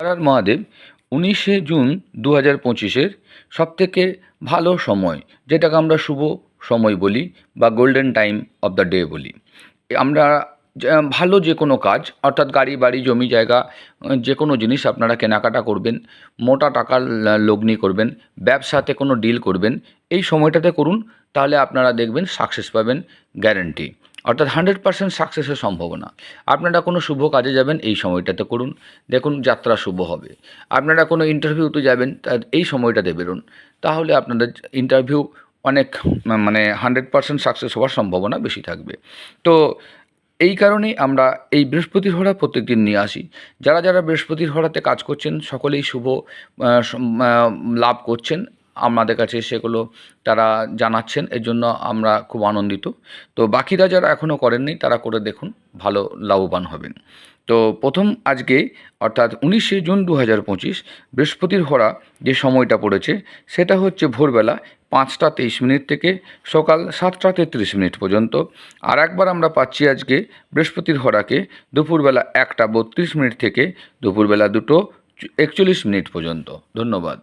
হর মহাদেব উনিশে জুন দু হাজার পঁচিশের সবথেকে ভালো সময়, যেটাকে আমরা শুভ সময় বলি বা golden time of the day বলি। আমরা ভালো যে কোনো কাজ, অর্থাৎ গাড়ি, বাড়ি, জমি, জায়গা যে কোনো জিনিস আপনারা কেনাকাটা করবেন, মোটা টাকার লগ্নি করবেন, ব্যবসাতে কোনো ডিল করবেন, এই সময়টাতে করুন, তাহলে আপনারা দেখবেন সাকসেস পাবেন গ্যারেন্টি অর্থাৎ হান্ড্রেড পার্সেন্ট সাকসেসের সম্ভাবনা। আপনারা কোনো শুভ কাজে যাবেন এই সময়টাতে করুন। দেখুন যাত্রা শুভ হবে। আপনারা কোনো ইন্টারভিউতে যাবেন, তা এই সময়টাতে বেরোন। তাহলে আপনাদের ইন্টারভিউ অনেক মানে হান্ড্রেড পার্সেন্ট সাকসেস হওয়ার সম্ভাবনা বেশি থাকবে। তো এই কারণেই আমরা এই বৃহস্পতির হরা প্রত্যেক দিন নিয়ে আসি। যারা যারা বৃহস্পতির হরাতে কাজ করছেন, সকলেই শুভ লাভ করছেন। আমাদের কাছে সেগুলো তারা জানাচ্ছেন এর জন্য আমরা খুব আনন্দিত। তো বাকিরা যারা এখনও করেননি, তারা করে দেখুন, ভালো লাভবান হবেন। তো প্রথম আজকে, অর্থাৎ উনিশে জুন দু হাজার পঁচিশ, বৃহস্পতির হরা যে সময়টা পড়েছে, সেটা হচ্ছে ভোরবেলা পাঁচটা তেইশ মিনিট থেকে সকাল সাতটা তেত্রিশ মিনিট পর্যন্ত। আর একবার আমরা পাচ্ছি আজকে বৃহস্পতির হরাকে দুপুরবেলা একটা বত্রিশ মিনিট থেকে দুপুরবেলা দুটো একচল্লিশ মিনিট পর্যন্ত। ধন্যবাদ।